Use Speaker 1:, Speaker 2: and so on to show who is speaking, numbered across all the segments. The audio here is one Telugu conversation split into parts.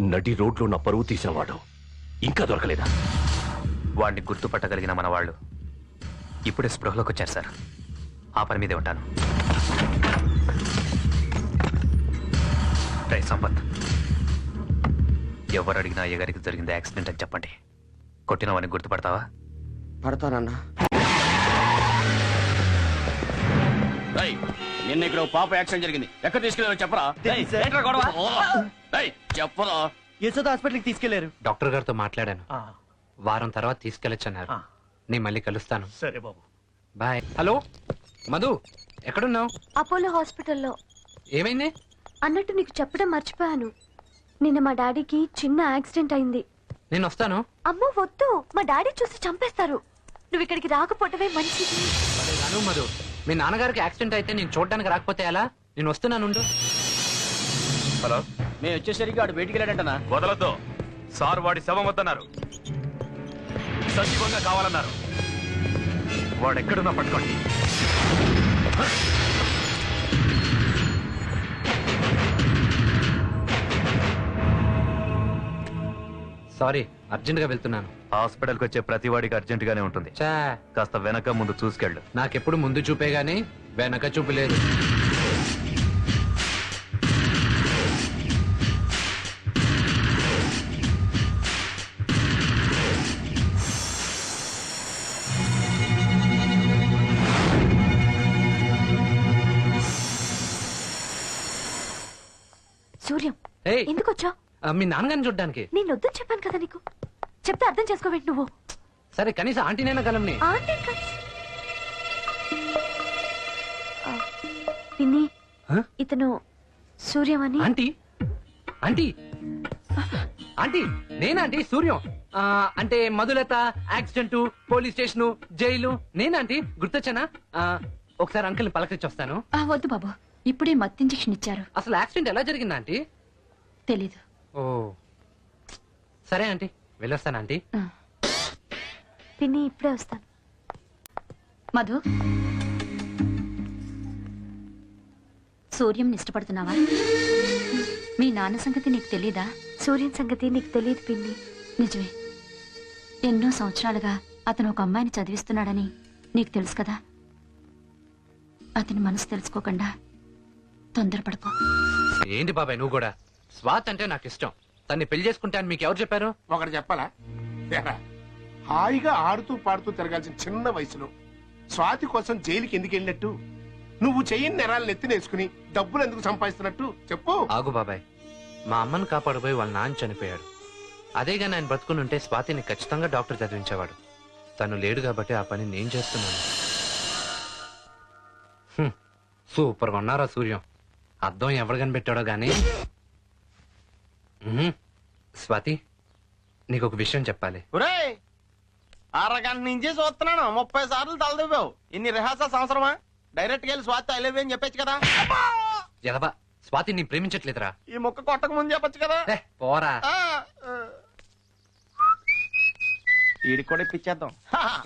Speaker 1: నడి రోడ్లో నా పరువు తీసినవాడు. ఇంకా దొరకలేదా?
Speaker 2: వాడిని గుర్తుపట్టగలిగిన మన వాళ్ళు ఇప్పుడే స్పృహలోకి వచ్చారు సార్. ఆ పని మీదే ఉంటాను. రే సంపత్. ఎవరు అడిగినా అయ్యగారికి జరిగింది యాక్సిడెంట్ అని చెప్పండి. కొట్టిన వాడిని గుర్తుపడతావా?
Speaker 3: పడతానన్నా.
Speaker 4: నిన్న ఇక్కడ పాప యాక్సిడెంట్ జరిగింది. ఎక్కడ తీసుకెళ్ళారో చెప్పరా? ఏంట్రా గొడవ? చెప్పరా?
Speaker 5: యశోద హాస్పిటల్కి తీసుకెళ్ళారు
Speaker 6: డాక్టర్ గారితో మాట్లాడాను. వారం తర్వాత తీసుకెళ్ళొచ్చన్నారు. నేను మళ్ళీ కలుస్తాను.
Speaker 5: సరే బాబు.
Speaker 6: బాయ్. హలో మధు ఎక్కడున్నావు?
Speaker 7: అపోలో హాస్పిటల్లో.
Speaker 6: ఏమైంది?
Speaker 7: అన్నట్టు నీకు చెప్పడం మర్చిపోయాను. నిన్న మా డాడీకి చిన్న యాక్సిడెంట్ అయింది.
Speaker 6: నేను వస్తాను.
Speaker 7: అమ్మో వద్దు. మా డాడీ చూసి చంపేస్తారు. నువ్వు ఇక్కడికి రాకపోవటమే మంచిది.
Speaker 6: అరే రాను మధు. మీ నాన్నగారికి యాక్సిడెంట్ అయితే నేను చూడడానికి రాకపోతే ఎలా? నేను వస్తున్నాను ఉండు.
Speaker 2: హలో?
Speaker 4: మేము వచ్చేసరికి వాడు బయటికి వెళ్ళాడంటనా?
Speaker 2: వదలొద్దు. సార్ వాడి శవం వద్దన్నారు. సజీవంగా కావాలన్నారు. వాడు ఎక్కడున్నా పట్టుకోండి.
Speaker 6: సారీ అర్జెంట్గా వెళ్తున్నాను.
Speaker 2: హాస్పిటల్కి వచ్చే ప్రతి వాడికి అర్జెంట్ గానే ఉంటుంది.
Speaker 6: చా
Speaker 2: కాస్త వెనక ముందు చూసుకెళ్ళు.
Speaker 6: నాకెప్పుడు ముందు చూపే గానీ వెనక చూపు లేదు.
Speaker 7: సూర్యం
Speaker 6: ఏయ్.
Speaker 7: ఎందుకు వచ్చావు?
Speaker 6: మీ నాన్నగారిని చూడడానికి.
Speaker 7: నేను వద్దని చెప్పాను కదా నీకు. చెప్తే అర్థం చేసుకోవేంటి నువ్వు?
Speaker 6: సరే కనీసం ఆంటీనైనా కలంని
Speaker 7: ఆంటీ పిన్ని
Speaker 6: హ?
Speaker 7: ఇతను సూర్యం అని.
Speaker 6: ఆంటీ? ఆంటీ? ఆంటీ నేనాంటీ సూర్యం. ఆ, అంటే Madhulatha accident police station jail. నేనాంటీ గుర్తొచ్చానా? ఆ, ఒకసారి అంకుల్ని పలకరించి వస్తాను
Speaker 8: ఆ, వద్దు బాబు. ఇప్పుడే మత్తు ఇంజెక్షన్ ఇచ్చారు
Speaker 6: అసలు యాక్సిడెంట్ ఎలా జరిగిందా ఆంటీ?
Speaker 8: తెలీదు.
Speaker 6: ఓ. సరే ఆంటీ. వెళ్ళొస్తాను ఆంటీ.
Speaker 7: పిన్ని ఇప్పుడే వస్తాను.
Speaker 8: మధు. సూర్యం ఇష్టపడుతున్నావా మీ నాన్న సంగతి నీకు తెలీదా?
Speaker 7: సూర్యం సంగతి నీకు తెలియదు పిన్ని.
Speaker 8: నిజమే. ఎన్నో సంవత్సరాలుగా అతను ఒక అమ్మాయిని చదివిస్తున్నాడని నీకు తెలుసు కదా? అతని మనసు తెలుసుకోకుండా తొందరపడకు.
Speaker 6: ఏంటి బాబాయ్ నువ్వు కూడా? స్వాత్ అంటే నాకు ఇష్టం తన్ని పెళ్ళి చేసుకుంటే అని మీకు ఎవరు చెప్పారు?
Speaker 9: ఒకటి చెప్పాలా? ఏరా, హాయిగా ఆడుతూ పాడుతూ తిరగాల్సిన చిన్న వయసులో స్వాతి కోసం జైలుకి ఎందుకు వెళ్ళినట్టు? నువ్వు చెయ్యని నెరాలు నెత్తినేసుకుని డబ్బులు ఎందుకు సంపాదిస్తున్నట్టు చెప్పు.
Speaker 6: ఆగు బాబాయ్. మా అమ్మను కాపాడబోయి వాళ్ళ నాన్న చనిపోయాడు. అదేగాని ఆయన బతుకుని ఉంటే స్వాతిని ఖచ్చితంగా డాక్టర్ చదివించేవాడు. తను లేడు కాబట్టి ఆ పని నేను చేస్తున్నాను. హ్మ్, సూపర్గా ఉన్నారా సూర్యం. అద్దం ఎవడు కనిపెట్టాడో గానీ? స్వాతి నీకు ఒక విషయం చెప్పాలి.
Speaker 5: ఒరేయ్ అరగంట నుంచి చూస్తున్నాను. ముప్పై సార్లు తలదివ్వావు. ఇన్ని రిహార్సల్స్ అవసరమా? డైరెక్ట్గా వెళ్ళి స్వాతి ఐ లవ్ అని చెప్పొచ్చు కదా.
Speaker 6: ఎదవా స్వాతి నీ ప్రేమించట్లేదురా.
Speaker 5: ఈ ముక్క కొట్టక ముందు చెప్పొచ్చు కదా.
Speaker 6: ఏ, పోరా.
Speaker 5: ఆ, ఆ. వీడికి కూడా ఇప్పించేద్దాం.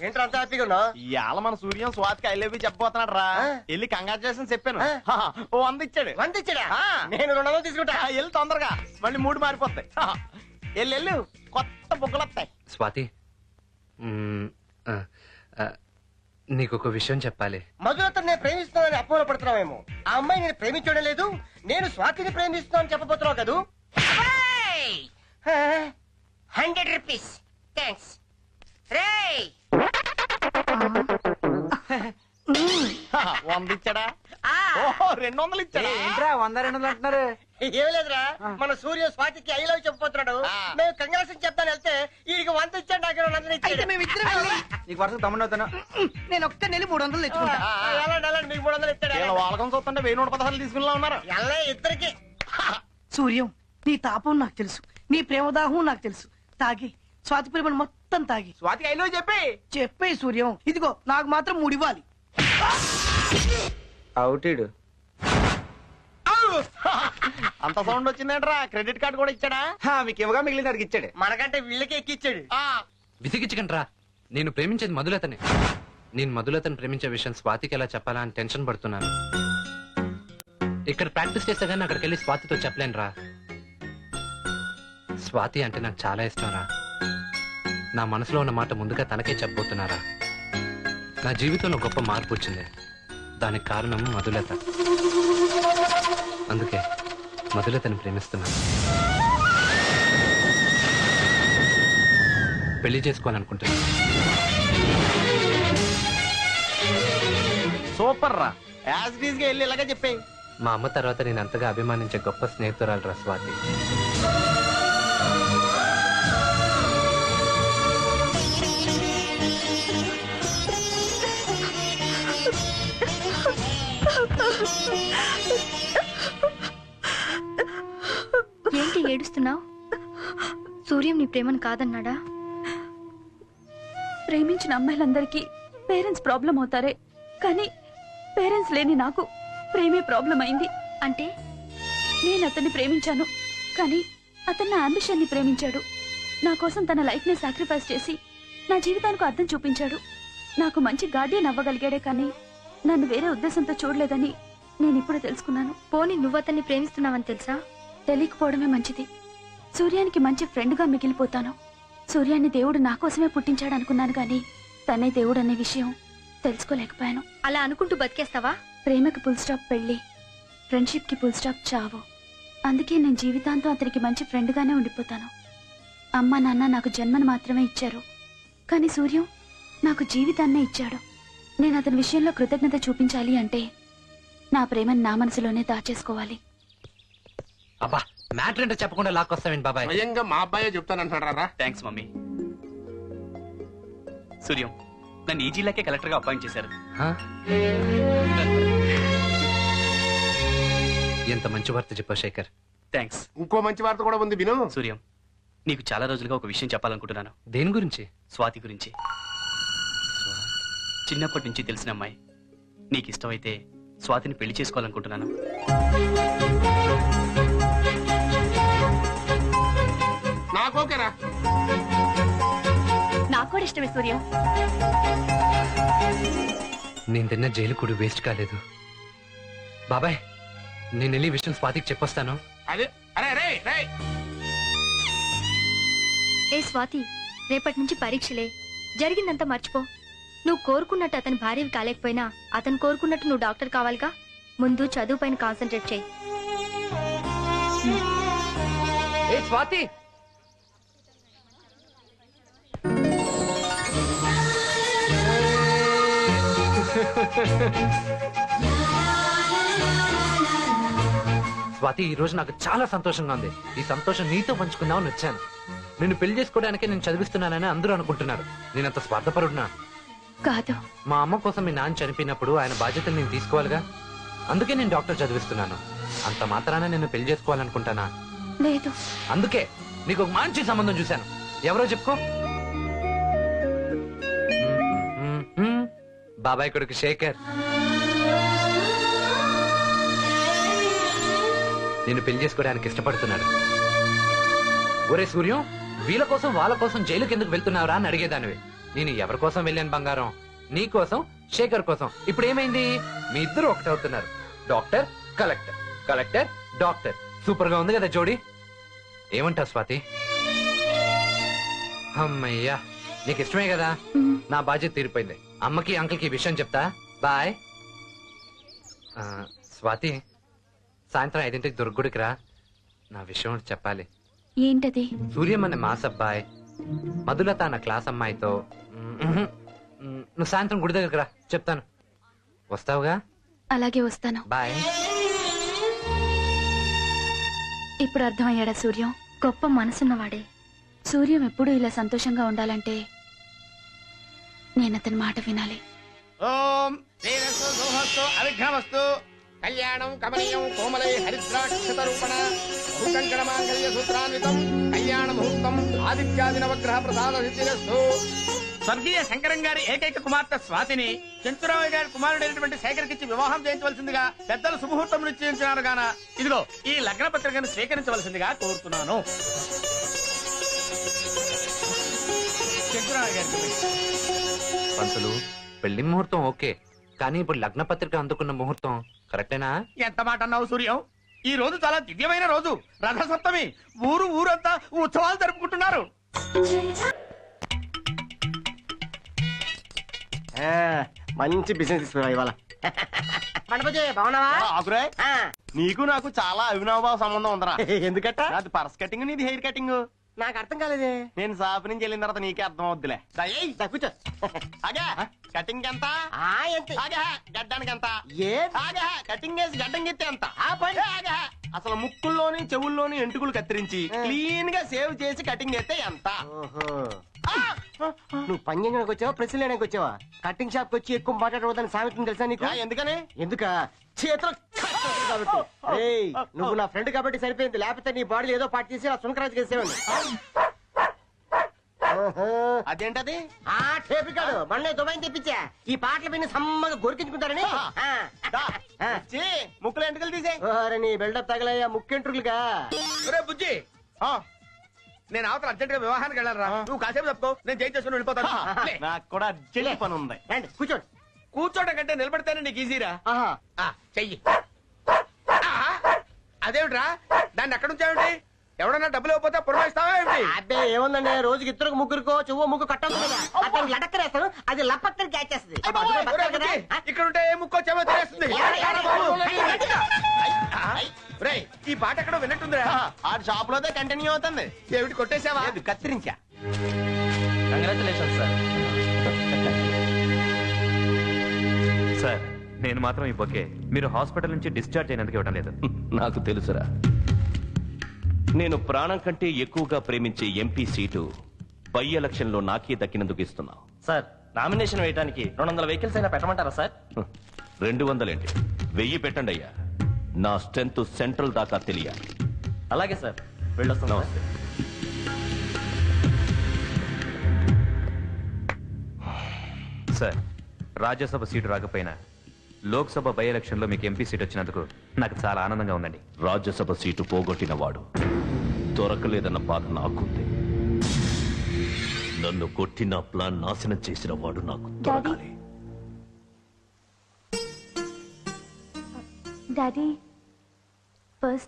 Speaker 3: ఏంటి అంత హ్యాపీగా ఉన్నావు?
Speaker 5: ఇవాళ మన సూర్యం స్వాతికి ఐ లవ్ యూ చెప్పబోతున్నాడు రా. వెళ్ళి కంగ్రాచులేషన్ చెప్పాను. ఓ వంద ఇచ్చాడు
Speaker 3: వంద ఇచ్చాడా. నేను రెండు వందలు తీసుకుంటా.
Speaker 5: వెళ్ళి తొందరగా. మళ్ళీ మూడు మారిపోతాయి. వెళ్ళి వెళ్ళు. కొత్త బుక్కలు వస్తాయి.
Speaker 6: స్వాతి నీకు ఒక విషయం చెప్పాలి.
Speaker 3: మధులతో నేను ప్రేమిస్తున్నానని అపోహలో పడుతున్నావేమో. ఆ అమ్మాయి నేను ప్రేమించడం లేదు. నేను స్వాతిని ప్రేమిస్తున్నాను చెప్పబోతున్నావు కదూ? హండ్రెడ్ రూపీస్ థ్యాంక్స్ రేయ్!
Speaker 5: వంద ఇచ్చాడా ఓహో రెండు వందలు ఇచ్చాడా
Speaker 3: ఏంట్రా వంద రెండు వందలు అంటున్నారు? ఏం లేదురా మన సూర్య స్వాతికి ఐ లవ్ చెప్పబోతున్నాడు.
Speaker 5: ఆ.
Speaker 3: మేము కంగ్రాసం చెప్తాను వెళ్తే వీడికి వంద ఇచ్చాడు నాకు రెండు వందలు ఇచ్చాడు.
Speaker 5: నీకు వరుస తమ్ముడు అవుతాను.
Speaker 3: నేను ఒక్క నెల మూడు వందలు తెచ్చుకుంటా వెళ్ళండి వెళ్ళండి మీకు మూడు వందలు
Speaker 5: వీళ్ళ
Speaker 3: ఇస్తాడు
Speaker 5: వాళ్ళకం చూస్తుంటే వెయ్యి నూట పదహారులు తీసుకుని ఉన్నారు.
Speaker 3: ఎల్ల ఇద్దరికి.
Speaker 10: సూర్యం నీ తాపం నాకు తెలుసు. నీ ప్రేమదాహం నాకు తెలుసు. తాగి. స్వాతి ప్రేమను మొత్తం తాగి.
Speaker 5: స్వాతికి ఐలో చెప్పి
Speaker 10: చెప్పే సూర్యం. ఇదిగో నాకు మాత్రం మూడు ఇవ్వాలి.
Speaker 3: అవుటీడు.
Speaker 5: అంత సౌండ్ వచ్చిందేంట్రా? క్రెడిట్ కార్డు కూడా ఇచ్చాడా? మీకు ఇవ్వగా మిగిలిన అడిగి ఇచ్చాడు.
Speaker 3: మనకంటే వీళ్ళకి ఎక్కిచ్చాడు
Speaker 6: విసిగించకండి రా నేను ప్రేమించేది మధులతనే. నేను మధులతను ప్రేమించే విషయం స్వాతికి ఎలా చెప్పాలా అని టెన్షన్ పడుతున్నాను. ఇక్కడ ప్రాక్టీస్ చేస్తే గానీ అక్కడికి వెళ్ళి స్వాతితో చెప్పలేను రా స్వాతి అంటే నాకు చాలా ఇష్టం రా నా మనసులో ఉన్న మాట ముందుగా తనకే చెప్పబోతున్నారా? నా జీవితంలో గొప్ప మార్పు వచ్చింది. దానికి కారణం మధులత. అందుకే మధులతను ప్రేమిస్తున్నాను పెళ్ళి చేసుకోవాలనుకుంటున్నాను
Speaker 5: సూపర్ రా. యాజ్గా వెళ్ళి ఇలాగే చెప్పేయి.
Speaker 6: మా అమ్మ తర్వాత నేను అంతగా అభిమానించే గొప్ప స్నేహితురాలు రా స్వాతి.
Speaker 7: ఏడుస్తున్నావు? సూర్యం నీ ప్రేమను కాదన్నాడా?
Speaker 8: ప్రేమించిన అమ్మాయిలందరికీ పేరెంట్స్ ప్రాబ్లం అవుతారే కానీ పేరెంట్స్ లేని నాకు ప్రేమే ప్రాబ్లం అయింది.
Speaker 7: అంటే?
Speaker 8: నేను అతన్ని ప్రేమించాను కానీ అతను నా అంబిషన్ని ప్రేమించాడు. నా కోసం తన లైఫ్ని సాక్రిఫైస్ చేసి నా జీవితానికి అర్థం చూపించాడు. నాకు మంచి గార్డియన్ అవ్వగలిగాడే కానీ నన్ను వేరే ఉద్దేశంతో చూడలేదని నేను ఇప్పుడు తెలుసుకున్నాను.
Speaker 7: పోనీ నువ్వు అతన్ని ప్రేమిస్తున్నావని తెలుసా?
Speaker 8: తెలియకపోవడమే మంచిది. సూర్యానికి మంచి ఫ్రెండ్గా మిగిలిపోతాను. సూర్యాన్ని దేవుడు నా కోసమే పుట్టించాడు అనుకున్నాను గాని తనే దేవుడు అనే విషయం తెలుసుకోలేకపోయాను.
Speaker 7: అలా అనుకుంటూ బతికేస్తావా?
Speaker 8: ప్రేమకి ఫుల్ స్టాప్ పెళ్ళి ఫ్రెండ్షిప్కి ఫుల్ స్టాప్ చావు. అందుకే నేను జీవితాంతం అతనికి మంచి ఫ్రెండ్ గానే ఉండిపోతాను. అమ్మ నాన్న నాకు జన్మను మాత్రమే ఇచ్చారు. కానీ సూర్యం నాకు జీవితాన్నే ఇచ్చాడు. నేను అతని విషయంలో కృతజ్ఞత చూపించాలి అంటే నా ప్రేమను నా మనసులోనే దాచేసుకోవాలి.
Speaker 6: అబ్బా మ్యాటర్ ఏంటో చెప్పకుండా లాక్కొస్తావేంటి బాబాయ్?
Speaker 9: స్వయంగా మా అబ్బాయే చెప్తానంటారా
Speaker 4: థ్యాంక్స్ మమ్మీ. సూర్యం నన్ను ఈ జిల్లాకే కలెక్టర్గా అపాయింట్ చేశారు.
Speaker 6: హా? ఎంత మంచి వార్త చెప్పావు శేఖర్.
Speaker 4: థ్యాంక్స్
Speaker 9: ఇంకో మంచి వార్త కూడా ఉంది విను.
Speaker 4: సూర్యం నీకు చాలా రోజులుగా ఒక విషయం చెప్పాలనుకుంటున్నాను.
Speaker 6: దేని గురించి?
Speaker 4: స్వాతి గురించి. చిన్నప్పటి నుంచి తెలిసిన అమ్మాయి. నీకు ఇష్టమైతే స్వాతిని పెళ్ళి చేసుకోవాలనుకుంటున్నాను.
Speaker 9: నాకు ఓకేరా.
Speaker 8: నాకు కూడా ఇష్టమే సూర్యం.
Speaker 6: నేను తిన్న జైలు కూడా వేస్ట్ కాలేదు. బాబాయ్ నేను వెళ్ళి విషయం స్వాతికి చెప్పొస్తాను.
Speaker 9: అదే అరే రే రే.
Speaker 7: ఏ స్వాతి రేపటి నుంచి పరీక్షలే. జరిగిందంతా మర్చిపో. నువ్వు కోరుకున్నట్టు అతని భార్యవి కాలేకపోయినా అతను కోరుకున్నట్టు నువ్వు డాక్టర్ కావాలిగా? ముందు చదువు పైన కాన్సన్ట్రేట్ చేయి.
Speaker 6: ఏ స్వాతి స్వాతి ఈ రోజు నాకు చాలా సంతోషంగా ఉంది. ఈ సంతోషం నీతో పంచుకుందామని వచ్చాను. నిన్ను పెళ్ళి చేసుకోవడానికే నేను చదివిస్తున్నానని అందరూ అనుకుంటున్నారు. నేనంత స్వార్థపరుడునా?
Speaker 8: కాదు.
Speaker 6: మా అమ్మ కోసం మీ నాన్న చనిపోయినప్పుడు ఆయన బాధ్యతలు నేను తీసుకోవాలిగా? అందుకే నేను డాక్టర్ చదివిస్తున్నాను. అంత మాత్రాన నేను పెళ్ళి చేసుకోవాలనుకుంటానా?
Speaker 8: లేదు.
Speaker 6: అందుకే నీకు ఒక మంచి సంబంధం చూశాను. ఎవరో చెప్పుకో. బాబాయ్ కొడుకు శేఖర్. నిన్ను పెళ్ళి చేసుకోవడానికి ఇష్టపడుతున్నాడు. ఒరే సూర్యం వీళ్ళ కోసం వాళ్ళ కోసం జైలుకి ఎందుకు వెళ్తున్నావురా అని అడిగేదానివి. నేను ఎవరి కోసం వెళ్ళాను బంగారం? నీ కోసం శేఖర్ కోసం. ఇప్పుడు ఏమైంది? మీ ఇద్దరు ఒకటవుతున్నారు డాక్టర్ కలెక్టర్. Collector doctor. సూపర్గా ఉంది కదా జోడీ? ఏమంటావు స్వాతి? అమ్మయ్యా నీకు ఇష్టమే కదా. నా బాధ్యత తీరిపోయింది. అమ్మకి అంకుల్కి విషయం చెప్తా. బాయ్. ఆ, స్వాతి సాయంత్రం ఐదింటికి దుర్గుడికి రా. నా విషయం ఒకటి చెప్పాలి.
Speaker 8: ఏంటది?
Speaker 6: సూర్యం అనే మాస్ అబ్బాయి మధులత అన్న క్లాస్ అమ్మాయితో మ్మ్, మ్మ్, నువ్వు సాయంత్రం గుడి దగ్గరికి రా చెప్తాను. వస్తావుగా?
Speaker 8: అలాగే వస్తాను.
Speaker 6: బాయ్.
Speaker 8: ఇప్పుడు అర్థమయ్యాడా సూర్యం? గొప్ప మనసున్నవాడే. సూర్యం ఎప్పుడూ ఇలా సంతోషంగా ఉండాలంటే నేను అతని మాట వినాలి.
Speaker 5: ఓం అవిఘ్నమస్తు. కళ్యాణం కమనీయం కోమలై మాంగళ్య సూత్రాన్వితం కళ్యాణ ముహూర్తం ఆదిత్యాది నవగ్రహ ప్రసాద సిద్ధిరస్తు స్వర్గీయ శంకరం గారి ఏకైక కుమార్తె స్వాతిని చెంచురావు గారి కుమారుడైనటువంటి శేఖర్కిచ్చి వివాహం చేయించవలసిందిగా పెద్దలు శుభముహూర్తం నిశ్చయించినారు గాన. ఇదిగో ఈ లగ్న పత్రికను స్వీకరించవలసిందిగా కోరుతున్నాను. చెంచురావు గారికి
Speaker 6: పంతులు పెళ్ళి ముహూర్తం ఓకే కానీ ఇప్పుడు లగ్న పత్రిక అందుకున్న ముహూర్తం కరెక్టేనా?
Speaker 5: ఎంత మాట అన్నావు సూర్యం? ఈ రోజు చాలా దివ్యమైన రోజు. రథసప్తమి. ఊరు ఊరంతా ఉత్సవాలు జరుపుకుంటున్నారు.
Speaker 3: ఆ, మంచి బిజినెస్ ఇవాళ. గణపతి బాగున్నావా?
Speaker 5: ఆకురాయ్
Speaker 3: ఆ,
Speaker 5: నీకు నాకు చాలా అవినాభావ సంబంధం ఉందరా.
Speaker 3: ఎందుకట్ట?
Speaker 5: నాది పర్స్ కటింగ్ నీది హెయిర్ కటింగ్.
Speaker 3: నాకు అర్థం కాలేదే.
Speaker 5: నేను షాప్ నుంచి వెళ్ళిన తర్వాత నీకే అర్థం అవుద్దిలే.
Speaker 3: కూర్చో.
Speaker 5: అగే కటింగ్ ఎంత? ఆగే గడ్డానికి ఎంత?
Speaker 3: ఏ?
Speaker 5: ఆగే కటింగ్ వేసి గడ్డం ఎత్తే ఎంత? అసలు ముక్కుల్లోని చెవుల్లోని ఎంటుకులు కత్తిరించి క్లీన్గా సేవ్ చేసి కటింగ్ ఎత్తే ఎంత!
Speaker 3: నువ్వు పని చేయడానికి వచ్చావా ప్రశ్న లేడానికి వచ్చావా? కటింగ్ షాప్కి వచ్చి ఎక్కువ మాట్లాడవద్దని సామెతం తెలుసా నీకు?
Speaker 5: ఎందుకని?
Speaker 3: ఎందుక? చేతిలో కాబట్టి. ఏయ్, నువ్వు నా ఫ్రెండ్ కాబట్టి సరిపోయింది. లేకపోతే నీ బాడీలో ఏదో పాటు చేసి ఆ సునకరాజు చేసేవాడిని.
Speaker 5: అదేంటది?
Speaker 3: ఆ టేపు కాదు. మొన్నే దుబాయ్ తెప్పించా. ఈ పాటలు విని సమ్మగా గొరికించుకుంటారని. ఆ. ఆ.
Speaker 5: ముక్కులు ఎంటుకలు తీసే
Speaker 3: ఓరే నీ బిల్డప్ తగలయ్యా. ముక్కెంట్రులుగా
Speaker 5: ఒరే బుజ్జి. నేను అవతల అర్జెంట్గా వివాహానికి వెళ్ళాలరా. నువ్వు కాసేపు తప్పుకో నేను చేయి చేసుకుని వెళ్ళిపోతాను. లే.
Speaker 9: నాకు కూడా అర్జెంట్ పని ఉంది
Speaker 3: రండి కూర్చోండి.
Speaker 5: కూర్చోటం కంటే నిలబడితేనే నీకు ఈజీరా?
Speaker 3: ఆహా.
Speaker 5: ఆ, చెయ్యి. ఆహా, అదేమిట్రా? దాన్ని ఎక్కడ ఉంచావేంటి ఎవడన్నా డబ్బులు ఇవ్వకపోతే పురమాయిస్తావా ఏమిటి?
Speaker 3: అబ్బే ఏముందండి? రోజుకి ఇద్దరు ముగ్గురుకో చెవ్వ ముగ్గు కట్టాలి కదా. అతను లటక్కరేస్తాను అది లపక్కని క్యాచ్ చేస్తుంది
Speaker 5: ఇక్కడ ఉంటే ఏ ముక్కో ఒరేయ్, ఈ పాట ఎక్కడో విన్నట్టుందిరా.
Speaker 9: ఆ షాప్ లోదే కంటిన్యూ అవుతుంది.
Speaker 5: ఏమిటి కొట్టేశావా?
Speaker 9: లేదు కత్తిరించా?
Speaker 2: కంగ్రాచులేషన్ సార్ సార్ నేను మాత్రం ఈ బొకే మీరు హాస్పిటల్ నుంచి డిశ్చార్జ్ అయినందుకు ఇవ్వడం లేదు.
Speaker 1: నాకు తెలుసురా. నేను ప్రాణం కంటే ఎక్కువగా ప్రేమించే ఎంపీ సీటు బై ఎలక్షన్లో నాకే దక్కినందుకు ఇస్తున్నా
Speaker 6: సార్ నామినేషన్ వేయడానికి రెండు వందల వెహికల్స్ అయినా పెట్టమంటారా సార్.
Speaker 1: రెండు వందలేంటి? వెయ్యి పెట్టండి అయ్యా. నా స్ట్రెంత్ సెంట్రల్ దాకా తెలియాలి.
Speaker 6: అలాగే సార్. వెళ్ళొస్తాం
Speaker 1: నమస్తే.
Speaker 2: సార్ రాజ్యసభ సీటు రాకపోయినా లోక్సభ బై ఎలక్షన్లో మీకు ఎంపీ సీట్ వచ్చినందుకు నాకు చాలా ఆనందంగా ఉందండి.
Speaker 1: రాజ్యసభ సీటు పోగొట్టిన వాడు. దొరకలేదన్న బాధ నాకుంది. నన్ను కొట్టిన ప్లాన్ నాశనం చేసిన వాడు నాకు దొరకాలి.
Speaker 8: Daddy personal